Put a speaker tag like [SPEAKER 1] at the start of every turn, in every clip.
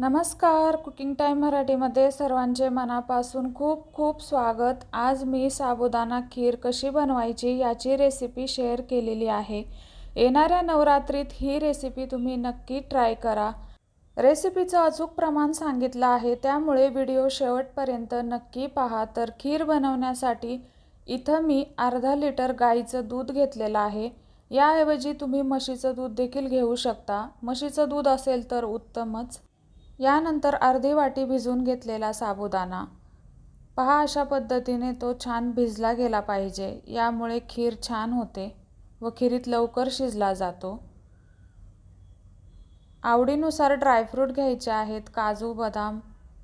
[SPEAKER 1] नमस्कार cooking time मराठीमध्ये सर्वांचे मनापासून खूप खूप स्वागत. आज मी साबुदाणा खीर कशी बनवायची याची रेसिपी शेअर केलेली आहे. येणाऱ्या नवरात्रीत ही रेसिपी तुम्ही नक्की ट्राय करा. रेसिपीचं अचूक प्रमाण सांगितलं आहे त्यामुळे व्हिडिओ शेवटपर्यंत नक्की पहा. तर खीर बनवण्यासाठी इथं मी अर्धा लिटर गाईचं दूध घेतलेलं आहे. याऐवजी तुम्ही म्हशीचं दूध देखील घेऊ शकता. म्हशीचं दूध असेल तर उत्तमच. यानंतर अर्धी वाटी भिजवून घेतलेला साबुदाणा. पहा अशा पद्धतीने तो छान भिजला गेला पाहिजे यामुळे खीर छान होते व खिरीत लवकर शिजला जातो. आवडीनुसार ड्रायफ्रूट घ्यायचे आहेत काजू बदाम.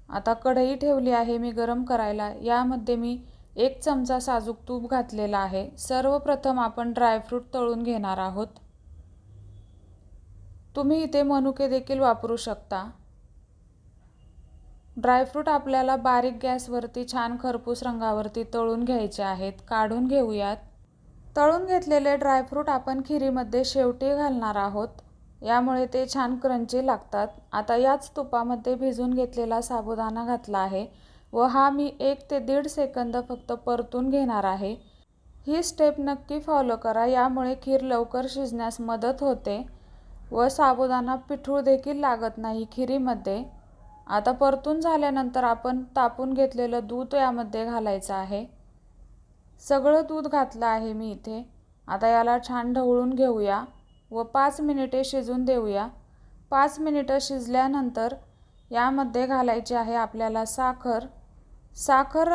[SPEAKER 1] आता कढई ठेवली आहे मी गरम करायला यामध्ये मी एक चमचा साजूक तूप घातलेला आहे. सर्वप्रथम आपण ड्रायफ्रूट तळून घेणार आहोत. तुम्ही इथे मनुके देखील वापरू शकता. ड्रायफ्रूट आपल्याला बारीक गॅसवरती छान खरपूस रंगावरती तळून घ्यायचे आहेत. काढून घेऊयात. तळून घेतलेले ड्रायफ्रूट आपण खिरीमध्ये शेवटी घालणार आहोत. यामुळे ते छान क्रंची लागतात. आता याच तुपामध्ये भिजून घेतलेला साबुदाणा घातला आहे व हा मी एक ते दीड सेकंद फक्त परतून घेणार आहे. ही स्टेप नक्की फॉलो करा यामुळे खीर लवकर शिजण्यास मदत होते व साबुदाणा पिठूळ देखील लागत नाही खिरीमध्ये. आता परतून झाल्यानंतर आपण तापून घेतलेलं दूध यामध्ये घालायचं आहे. सगळं दूध घातलं आहे मी इथे. आता याला छान ढवळून घेऊया व पाच मिनिटे शिजून देऊया. पाच मिनिटं शिजल्यानंतर यामध्ये घालायची आहे आपल्याला साखर. साखर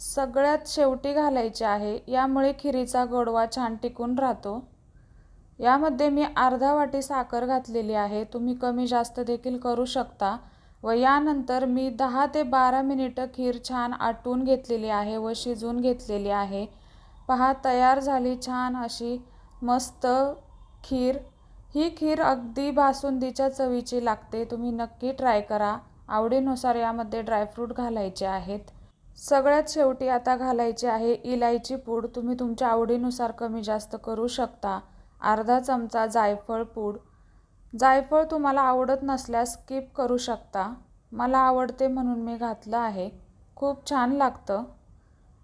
[SPEAKER 1] सगळ्यात शेवटी घालायची आहे यामुळे खिरीचा गोडवा छान टिकून राहतो. यामध्ये मी अर्धा वाटी साखर घातलेली आहे तुम्ही कमी जास्त देखील करू शकता. व यानंतर मी दहा ते बारा मिनिटं खीर छान आटून घेतलेली आहे व शिजवून घेतलेली आहे. पहा तयार झाली छान अशी मस्त खीर. ही खीर अगदी बासुंदीच्या चवीची लागते. तुम्ही नक्की ट्राय करा. आवडीनुसार यामध्ये ड्रायफ्रूट घालायचे आहेत. सगळ्यात शेवटी आता घालायचे आहे इलायची पूड. तुम्ही तुमच्या आवडीनुसार कमी जास्त करू शकता. अर्धा चमचा जायफळ पूड. जायफळ तुम्हाला आवडत नसल्यास स्किप करू शकता. मला आवडते म्हणून मी घातलं आहे. खूप छान लागतं.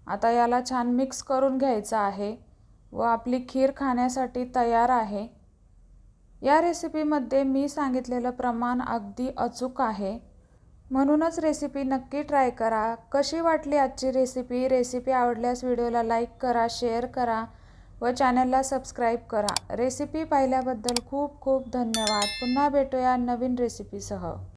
[SPEAKER 1] आता याला छान मिक्स करून घ्यायचं आहे व आपली खीर खाण्यासाठी तयार आहे. या रेसिपीमध्ये मी सांगितलेलं प्रमाण अगदी अचूक आहे. म्हणूनच रेसिपी नक्की ट्राय करा. कशी वाटली आजची रेसिपी रेसिपी आवडल्यास व्हिडिओला लाईक करा शेअर करा. व चॅनलला सबस्क्राईब करा. रेसिपी पाहिल्याबद्दल खूप खूप धन्यवाद. पुन्हा भेटूया नवीन रेसिपीसह.